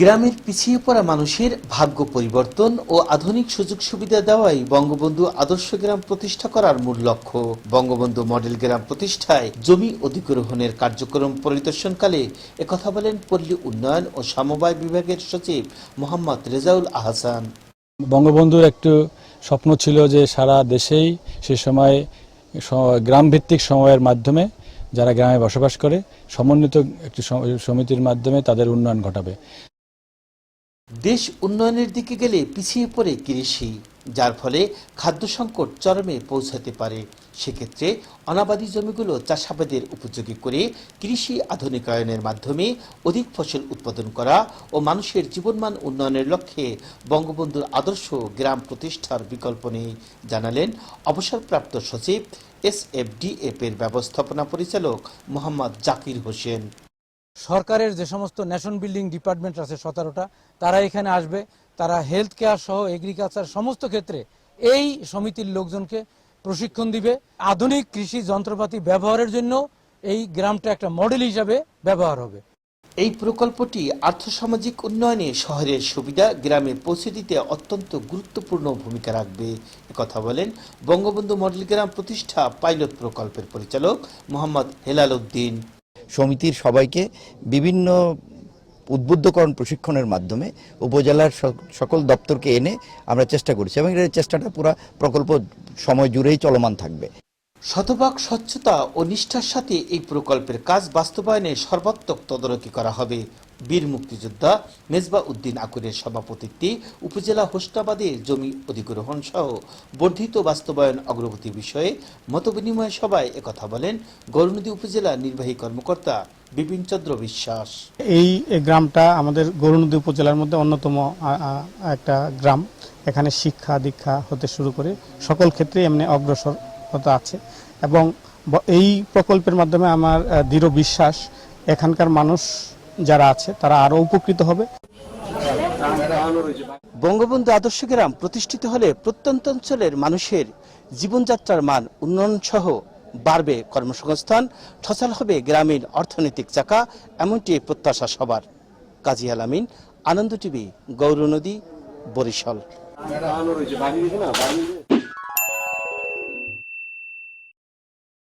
গ্রামের পিছিয়ে পড়া মানুষের ভাগ্য পরিবর্তন ও আধুনিক সুযোগ সুবিধা দেওয়াই বঙ্গবন্ধু আদর্শ গ্রাম প্রতিষ্ঠা করার মূল লক্ষ্য। বঙ্গবন্ধু মডেল গ্রাম প্রতিষ্ঠায় জমি অধিগ্রহণের কার্যক্রম পরিদর্শনকালে একথা বলেন পল্লী উন্নয়ন ও সমবায় বিভাগের সচিব মোহাম্মদ রেজাউল আহসান। বঙ্গবন্ধুর একটু স্বপ্ন ছিল যে সারা দেশেই সে সময় গ্রামভিত্তিক সময়ের মাধ্যমে যারা গ্রামে বসবাস করে, সমন্বিত একটি সমিতির মাধ্যমে তাদের উন্নয়ন ঘটাবে। দেশ উন্নয়নের দিকে গেলে পিছিয়ে পড়ে কৃষি, যার ফলে খাদ্য সংকট চরমে পৌঁছাতে পারে। সেক্ষেত্রে অনাবাদী জমিগুলো চাষাবাদের উপযোগী করে কৃষি আধুনিকায়নের মাধ্যমে অধিক ফসল উৎপাদন করা ও মানুষের জীবনমান উন্নয়নের লক্ষ্যে বঙ্গবন্ধুর আদর্শ গ্রাম প্রতিষ্ঠার বিকল্প নেই, জানালেন অবসরপ্রাপ্ত সচিব এস এফ এর ব্যবস্থাপনা পরিচালক মোহাম্মদ জাকির হোসেন। সরকারের যে সমস্ত ন্যাশন বিল্ডিং ডিপার্টমেন্ট আছে সতেরোটা, তারা এখানে আসবে। তারা হেলথ কেয়ার সহ এগ্রিকালচার সমস্ত ক্ষেত্রে এই সমিতির লোকজনকে প্রশিক্ষণ দিবে। আধুনিক কৃষি যন্ত্রপাতি ব্যবহারের জন্য এই গ্রামটা একটা মডেল হিসাবে ব্যবহার হবে। এই প্রকল্পটি আর্থসামাজিক উন্নয়নে শহরের সুবিধা গ্রামে পৌঁছে দিতে অত্যন্ত গুরুত্বপূর্ণ ভূমিকা রাখবে। কথা বলেন বঙ্গবন্ধু মডেল গ্রাম প্রতিষ্ঠা পাইলট প্রকল্পের পরিচালক মোহাম্মদ হেলাল উদ্দিন। সমিতির সবাইকে বিভিন্ন উদ্বুদ্ধকরণ প্রশিক্ষণের মাধ্যমে উপজেলার সক- সকল দপ্তরকে এনে আমরা চেষ্টা করছি এবং এই চেষ্টাটা পুরো প্রকল্প সময় জুড়েই চলমান থাকবে। শতভাগ স্বচ্ছতা ও নিষ্ঠার সাথে এই প্রকল্পের কাজ বাস্তবায়নে সর্বাত্মক তদারকি করা হবে। বীর মুক্তিযোদ্ধা মেজবা উদ্দিন আকুরের সভাপতিত্বে উপজেলা হোসনাবাদের জমি অধিগ্রহণ সহ বর্ধিত বাস্তবায়ন অগ্রগতি বিষয়ে মতবিনিময় সভায় একথা বলেন গৌরনদী উপজেলা নির্বাহী কর্মকর্তা বিপিন চন্দ্র বিশ্বাস। এই গ্রামটা আমাদের গরুনদী উপজেলার মধ্যে অন্যতম একটা গ্রাম। এখানে শিক্ষা দীক্ষা হতে শুরু করে সকল ক্ষেত্রে এমনি অগ্রসরতা আছে। এবং এই প্রকল্পের মাধ্যমে আমার দৃঢ় বিশ্বাস, এখানকার মানুষ যারা আছে, তারা আরও উপকৃত হবে। বঙ্গবন্ধু আদর্শ গ্রাম প্রতিষ্ঠিত হলে প্রত্যন্ত অঞ্চলের মানুষের জীবনযাত্রার মান উন্নয়ন সহ বাড়বে কর্মসংস্থান সচল হবে গ্রামীণ অর্থনৈতিক চাকা, এমনটি প্রত্যাশা সবার। কাজী আলামিন, আনন্দ টিভি, গৌরনদী, বরিশাল।